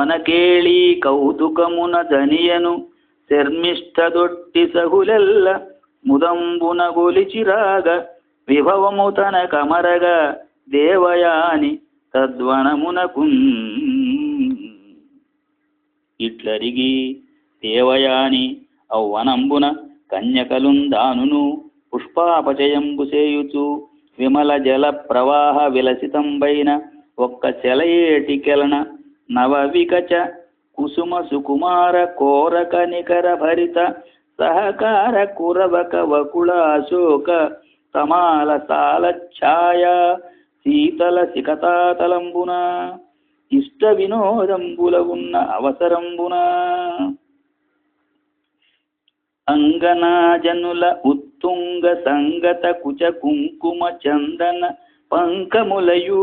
వనకేళి కౌతుకమున దనియను శర్మిష్ఠదొట్టి సగులెల్ల ముదంబున గొలిచిరాగ విభవము తన కమరగ దేవయాని తద్వనమునకు ఇట్లరిగి దేవయాని అవ్వనంబున కన్యకలుందానును పుష్పాపచయంబు చేయుచు విమల జల ప్రవాహ విలసితంబైన ఒక్క సెలయేటి కెలన నవవికచ కుసుమ సుకుమార కోరక నికర భరిత సహకార కురవక వకుళ అశోక తమాల సాల ఛాయ శీతల శిఖతాతలంబున ఇష్ట వినోదంబుల ఉన్న అవసరంబున. అంగనాజనుల ఉత్తుంగ సంగత కుచ కుంకుమ చందన పంకములయూ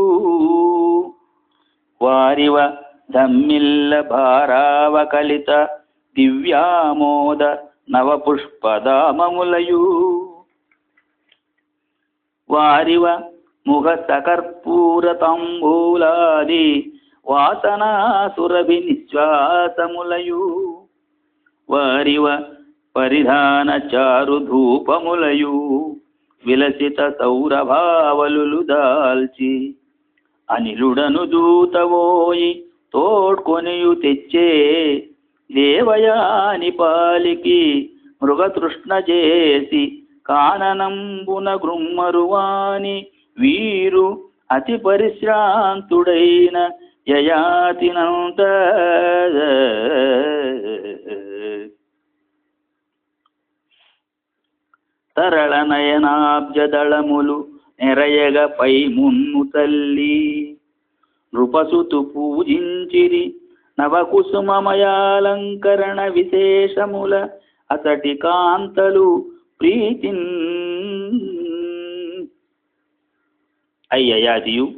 వారివ ధమ్మిల్ల భారావకలిత దివ్యామోద నవపుష్పదామములయు వారివ ముఖ సకర్పూర తంబూలాది వాసనాసురభి నిశ్వాసములయు. వారివ పరిధాన చారు ధూపములయు విలసిత సౌరభావలులు దాల్చి అనిలుడను దూతవోయి తోడ్కొనియు తెచ్చే దేవయాని పాలికి మృగతృష్ణ చేసి కాననంబున గృమ్మరువాని వీరు అతి పరిశ్రాంతుడైన యయాతినంత. తరళ నయనాబ్జదళములు నెరయగ పై మున్ను తల్లి. నృపసుతు పూజించిరి నవకుసుమమయాలంకరణ విశేషముల అతటి కాంతలు ప్రీతిన్. అయ్యయాదియు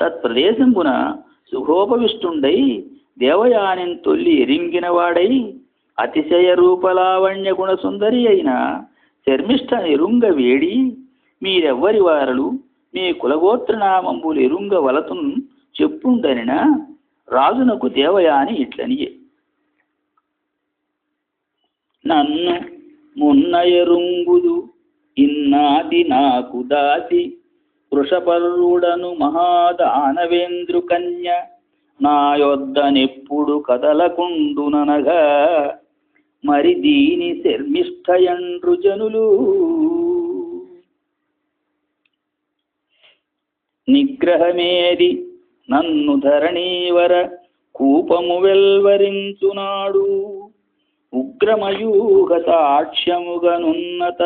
తత్ప్రదేశంపున సుఖోపవిష్టుండై దేవయానిన్ తొల్లి ఎరింగినవాడై అతిశయ రూపలావణ్య గుణ సుందరి అయిన శర్మిష్ట ఎరుంగ వేడి మీరెవ్వరి వారలు మీ కులగోత్రనామంబులు ఎరుంగ వలతున్ చెప్పుండనిన రాజునకు దేవయాని ఇట్లనియే నన్ను మున్నయరుంగుదు ఇన్నాది నాకు దాసి వృషపర్రుడను మహాదానవేంద్రు కన్య నా యొద్దనెప్పుడు కదలకుండుననగా మరి దీని శర్మిష్ఠయండ్రు జనులు. నిగ్రహమేది నన్ను ధరణీవర కూపము వెల్వరించునాడు. ఉగ్రమయూహ సాక్ష్యముగనున్నత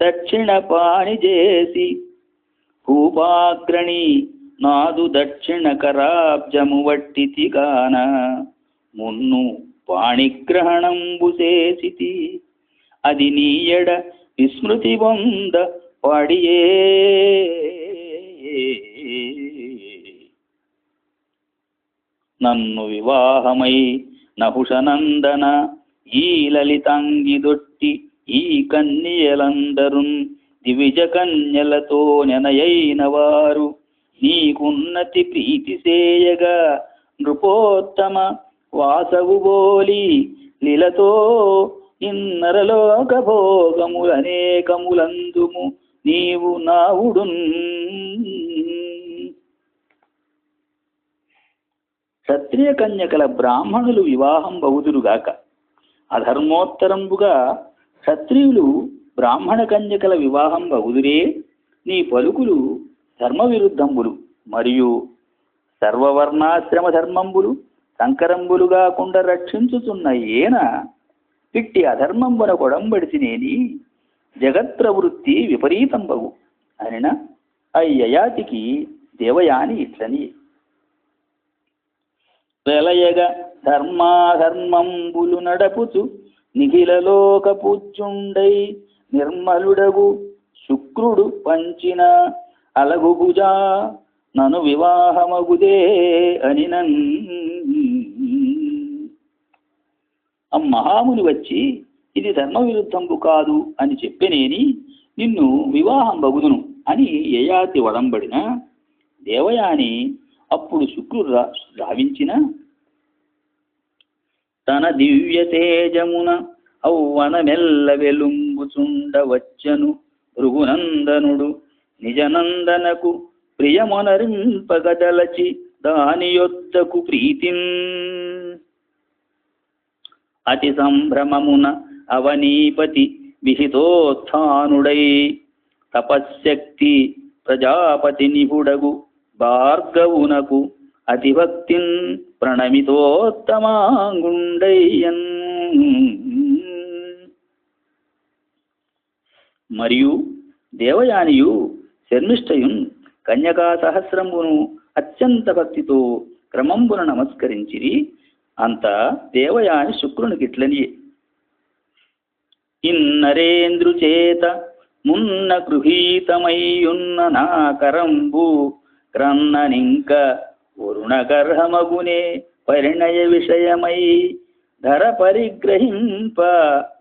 దక్షిణ పాణి చేసి భూపాగ్రణి నాదు దక్షిణ కరాబ్జము వట్టితిగాన మున్ను పాణిగ్రహణంబు చేసితి అది నీయడ విస్మృతి వంద పాడియే. నన్ను వివాహమై నహుషనందన ఈ లలితాంగిదొట్టి ఈ కన్యలందరున్ దివిజ కన్యలతో నెనయైన వారు. నీకున్నతి ప్రీతి సేయగా నృపోత్తమ వాసవు బోలి లీలతో ఇన్నరలోక భోగములనేకములందుము నీవు నావుడున్ క్షత్రియ కన్యకల బ్రాహ్మణులు వివాహం బహుదురుగాక. అధర్మోత్తరంబుగా క్షత్రియులు బ్రాహ్మణ కన్యకల వివాహం బహుదురే నీ పలుకులు ధర్మవిరుద్ధంబులు మరియు సర్వవర్ణాశ్రమ ధర్మంబులు సంకరంబులుగా కుండ రక్షించుతున్న ఏన ఇట్టి అధర్మంబున కొడంబడితినేని జగత్ప్రవృత్తి విపరీతంబగు. అనిన అయ్యయాతికి దేవయాని ఇట్లని. వెలయగ ధర్మాధర్మంబులు నడపుచు నిఖిలలోక పూజ్యుండై నిర్మలుడగు శుక్రుడు పంచిన అలగుభుజా నను వివాహమగుదే అని ఆ మహాముని వచ్చి ఇది ధర్మవిరుద్ధంబు కాదు అని చెప్పినేని నిన్ను వివాహం బగుదును అని యయాతి వడంబడిన దేవయాని అప్పుడు శుక్రుడు రా రావించిన తన దివ్య తేజమున ఔవనమెల్ల వెలుంబుచుండవచ్చను భృగునందనుడు నిజనందనకు ప్రియమొనరింపగదలచి దాని యొద్దకు ప్రీతిం. అతి సంభ్రమమున అవనీపతి విహితోత్థానుడై. తపశ్శక్తి ప్రజాపతి నిపుడగు భార్గవునకు అతిభక్తిన్ ప్రణమితోత్తమాంగుండయ్యన్. మరియు దేవయానియు శర్మిష్టయున్ కన్యకా సహస్రమును అత్యంత భక్తితో క్రమంబున నమస్కరించిరి అంత దేవయాని శుక్రునికిట్లనియే ఇన్నరేంద్రు ఇన్నరేంద్రుచేత మున్న గృహీతమయ్యున్న నా కరంబు క్రన్ననింక వరుణగర్హమగునే పరిణయ విషయమై ధర పరిగ్రహింప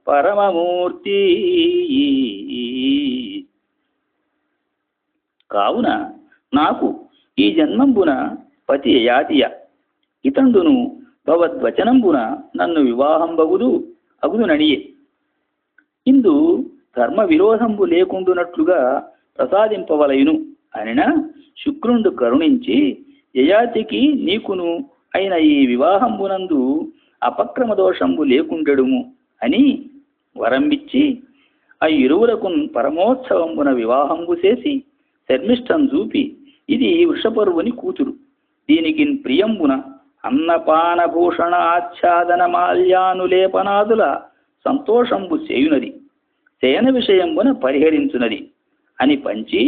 పరమమూర్తి కావున నాకు ఈ జన్మంబున పతి యాతియ ఇతండును భవద్వచనంబున నన్ను వివాహం బగుదు నడియే ఇందు ధర్మ విరోధంబు లేకుండునట్లుగా ప్రసాదింపవలయును అనినా? శుక్రుండు కరుణించి యయాతికి నీకును అయిన ఈ వివాహంబునందు అపక్రమ దోషంబు లేకుండెడుము అని వరంబిచ్చి ఆ ఇరువులకు పరమోత్సవంబున వివాహంబు చేసి శర్మిష్టం చూపి ఇది వృషపరువుని కూతురు. దీనికి ప్రియంబున అన్నపానభూషణ ఆచ్ఛాదన మాల్యానులేపనాదుల సంతోషంబు చేయునది శయన విషయంబున పరిహరించునది అని పంచి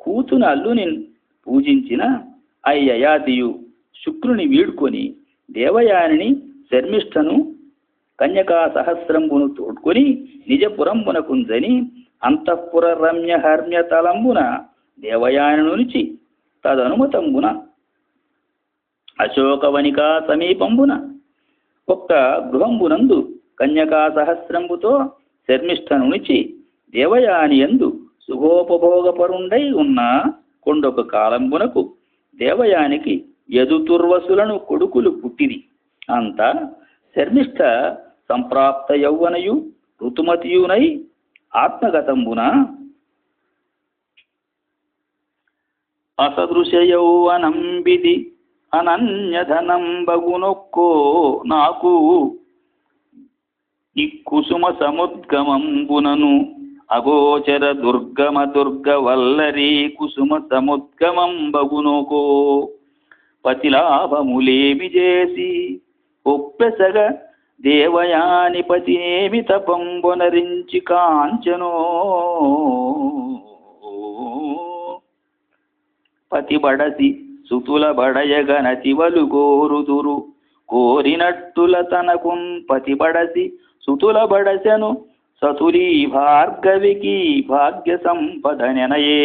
కూతున అల్లుని పూజించిన అయ్యయాతియు శుక్రుని వీడ్కొని దేవయానిని శర్మిష్ఠను కన్యకా సహస్రంబును తోడ్కొని నిజపురంబునకుంజని అంతఃపుర రమ్య హర్మ్య తలంబున దేవయాని నుంచి తదనుమతంబున అశోకవనికా సమీపంబున ఒక్క గృహంబునందు కన్యకా సహస్రంబుతో శర్మిష్ఠనునిచి దేవయాని ఎందు సుఖోపభోగపరుండై ఉన్న కొండొక కాలంబునకు దేవయానికి యదుతుర్వసులను కొడుకులు పుట్టిరి. అంత శర్మిష్ఠ సంప్రాప్త యౌవనయు ఋతుమతియునై ఆత్మగతంబున? అసదృశ యౌవనంబిది అనన్యధనం బగునొక్కో నాకు. నిక్కుసుమ సముద్గమంబునను అగోచర దుర్గమ దుర్గ వల్లరీ కుసుమ సముద్గమం బగునోకో పతిలాభములేమి చేసి ఒప్పెసగ దేవయాని పతినేమి తపంబొనరించి కాంచనో. పతిబడసి సుతుల బడయగ నతివలు గోరుదురు కోరినట్టుల తనకుం పతిబడసి సుతుల బడసెను సతురీ భార్గవికి భాగ్య సంపద నెనయే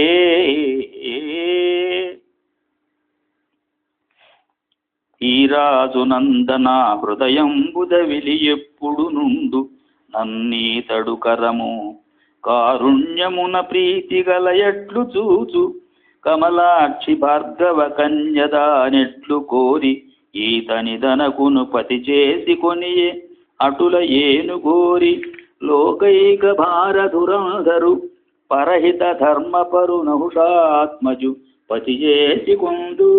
ఈ రాజు నందన హృదయంబుదవిలి ఎప్పుడు నుండు నన్నీతడు కరము కారుణ్యమున ప్రీతి గల ఎట్లు చూచు. కమలాక్షి భార్గవ కన్యదానెట్లు కోరి ఈతనిదనకును పతి చేసి కొనియే అటుల ఏను గోరి లోకైక భారధురంధరు పరహిత ధర్మపరు నహుషాత్మజు పతి చేసి కొందు.